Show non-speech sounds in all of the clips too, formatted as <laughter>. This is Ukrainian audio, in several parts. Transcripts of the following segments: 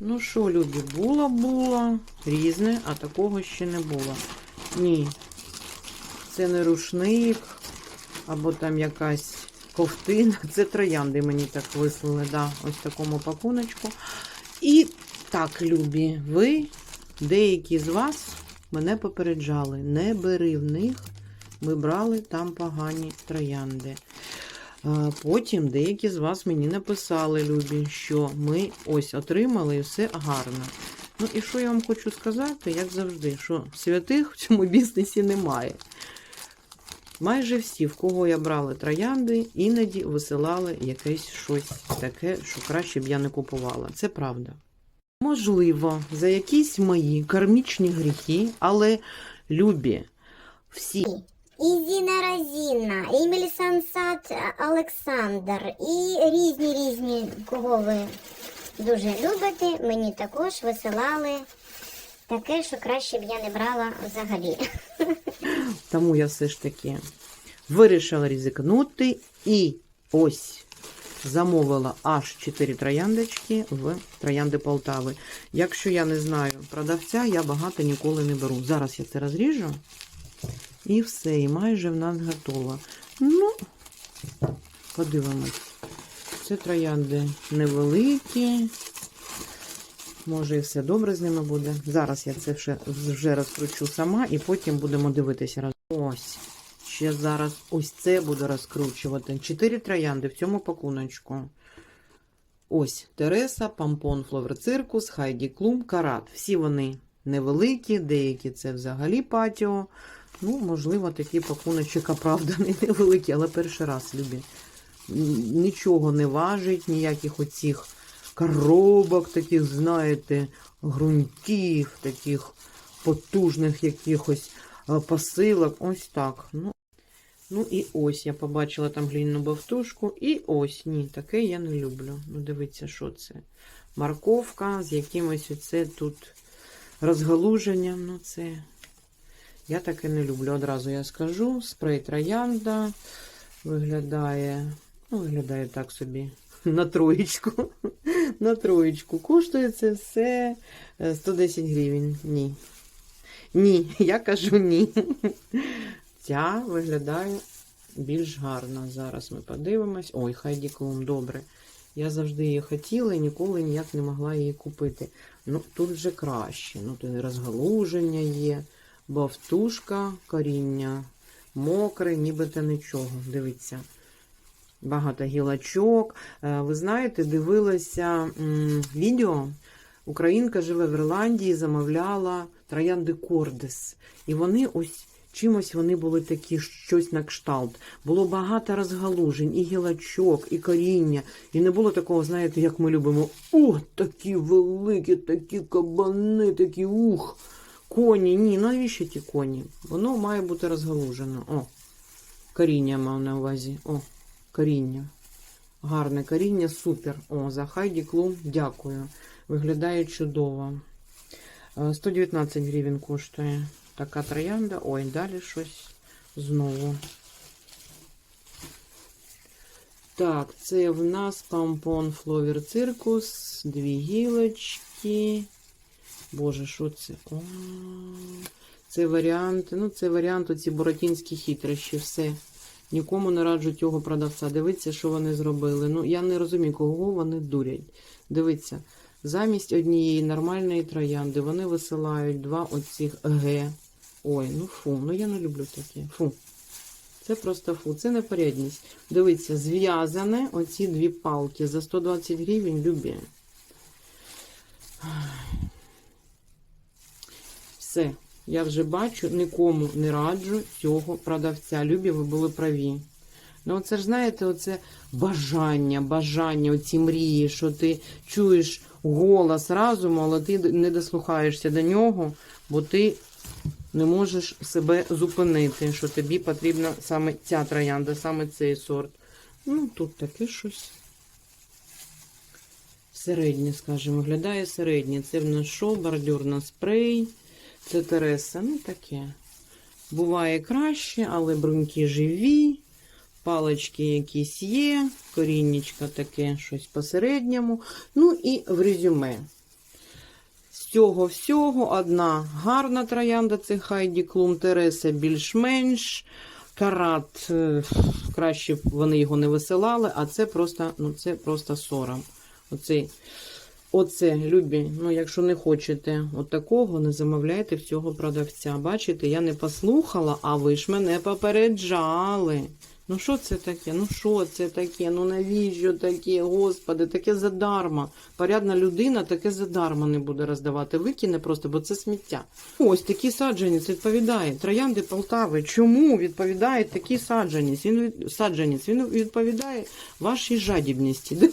Ну що, любі, було, було різне, а такого ще не було. Ні. Це не рушник, або там якась ковтина. Це троянди мені так вислали, да, ось такому пакуночку. І так, любі, ви, деякі з вас мене попереджали. Не бери в них. Ми брали там погані троянди. Потім деякі з вас мені написали, любі, що ми ось отримали і все гарно. Ну і що я вам хочу сказати, як завжди, що святих в цьому бізнесі немає. Майже всі, в кого я брала троянди, іноді висилали якесь щось таке, що краще б я не купувала. Це правда. Можливо, за якісь мої кармічні гріхи, але любі, всі І Зіна Розіна, і Мелісансат Олександр, і різні різні, кого ви дуже любите, мені також висилали таке, що краще б я не брала взагалі. <laughs> Тому я все ж таки вирішила ризикнути і ось замовила аж 4 трояндочки в троянди Полтави. Якщо я не знаю продавця, я багато ніколи не беру. Зараз я це розріжу. І все, і майже в нас готово. Ну, подивимось. Це троянди невеликі. Може, і все добре з ними буде. Зараз я це вже, вже розкручу сама і потім будемо дивитися разом. Ось. Ще зараз ось це буду розкручувати. Чотири троянди в цьому пакуночку. Ось Тереса, Пампон, Фловер Циркус, Хайді Клум, Карат. Всі вони невеликі, деякі це взагалі патіо. Ну, можливо, такий пакуночок, правда, не невеликий, але перший раз любі. Нічого не важить, ніяких оцих коробок, таких, знаєте, ґрунтів, таких потужних якихось е, посилок. Ось так. Ну, ну і ось я побачила там гліняну бавтушку. І ось, ні, таке я не люблю. Ну, дивіться, що це. Морковка з якимось оце тут розгалуженням. Ну, це. Я таке не люблю. Одразу я скажу. Спрей троянда виглядає. Ну, виглядає так собі. На троєчку. <laughs> На троєчку. Коштує це все е, 110 гривень. Ні. Ні, <laughs> я кажу ні. <laughs> Ця виглядає більш гарно. Зараз ми подивимось. Ой, Хайді Клум, добре. Я завжди її хотіла і ніколи ніяк не могла її купити. Ну, тут вже краще. Ну, тут розгалуження є, бавтушка, коріння, мокре, нібито нічого. Дивіться. Багато гілочок. Е, Ви знаєте, дивилася відео. Українка живе в Ірландії, замовляла троянди Кордес. І вони ось чимось вони були такі, щось на кшталт. Було багато розгалужень, і гілочок, і коріння. І не було такого, знаєте, як ми любимо. О, такі великі, такі кабани, такі ух. Коні. Ні, навіщо ті коні? Воно має бути розгалужено. О, коріння мав на увазі. О, коріння. Гарне коріння, супер. О, за Хайді Клум, дякую. Виглядає чудово. Е, 119 гривень коштує така троянда. Ой, далі щось знову. Так, це в нас помпон Фловер Циркус, дві гілочки. Боже, що це? О, це варіант. Ну, це варіант оці буратінські хитрощі. Все. Нікому не раджу цього продавця. Дивіться, що вони зробили. Ну, я не розумію, кого вони дурять. Дивіться, замість однієї нормальної троянди вони висилають два оцих Г. Ой, ну фу, ну я не люблю таке. Фу. Це просто фу, це непорядність. Дивіться, зв'язане оці дві палки за 120 гривень любі. Все, я вже бачу, нікому не раджу цього продавця. Любі, ви були праві. Ну, це ж знаєте, оце бажання, бажання, оці мрії, що ти чуєш голос разуму, але ти не дослухаєшся до нього, бо ти не можеш себе зупинити, що тобі потрібна саме ця троянда, саме цей сорт. Ну, тут таке щось. Середнє, скажімо, виглядає середнє. Це в нас що? Бордюрна спрей. Це Тереса. Ну, таке. Буває краще, але бруньки живі. Палички якісь є, коріннячка таке, щось посередньому. Ну і в резюме. Цього всього одна гарна троянда це Хайді Клум Тереса більш-менш. Карат е, краще б вони його не висилали, а це просто, ну, це просто сором. Оцей, оце, любі, ну якщо не хочете отакого, не замовляйте в цього продавця. Бачите, я не послухала, а ви ж мене попереджали. Ну що це таке? Ну що це таке? Ну навіщо таке? Господи, таке задарма. Порядна людина таке задарма не буде роздавати. Викине просто, бо це сміття. Ось такий саджанець відповідає. Троянди Полтави. Чому відповідає такий саджанець? Він від... саджанець. Він відповідає вашій жадібності.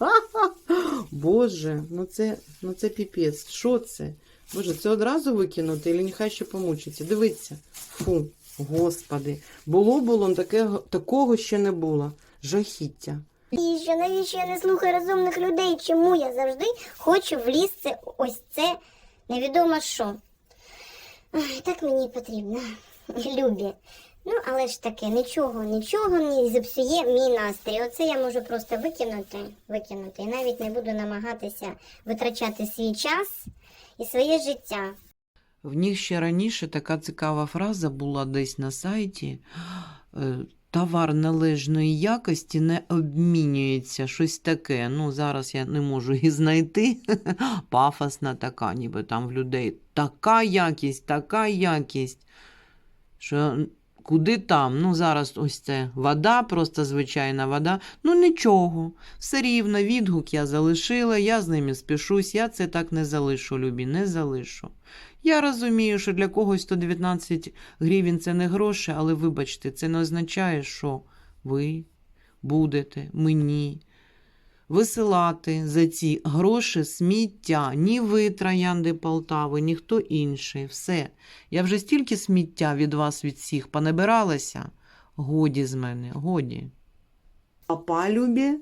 <laughs> Боже, ну це, ну це піпець. Що це? Боже, це одразу викинути, і нехай ще помучиться. Дивіться. Фу, господи. Було було, таке, такого ще не було. Жахіття. Навіщо, навіщо я не слухаю розумних людей? Чому я завжди хочу влізти ось це невідомо що? Ай, так мені потрібно. Любі. Ну, але ж таки, нічого, нічого не зіпсує мій настрій. Оце я можу просто викинути, викинути. І навіть не буду намагатися витрачати свій час і своє життя. В них ще раніше така цікава фраза була десь на сайті. е, Товар належної якості не обмінюється. Щось таке. Ну, зараз я не можу її знайти. <laughs> Пафосна така, ніби там в людей. Така якість, така якість. Що куди там? Ну, зараз ось це вода, просто звичайна вода. Ну нічого. Все рівно, відгук я залишила, я з ними спішусь, я це так не залишу, любі, не залишу. Я розумію, що для когось 119 гривень це не гроші, але вибачте, це не означає, що ви будете мені висилати за ці гроші сміття. Ні ви, троянди Полтави, ні хто інший. Все. Я вже стільки сміття від вас від всіх понабиралася. Годі з мене, годі. Папа любі,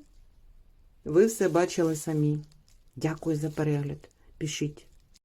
ви все бачили самі. Дякую за перегляд. Пишіть.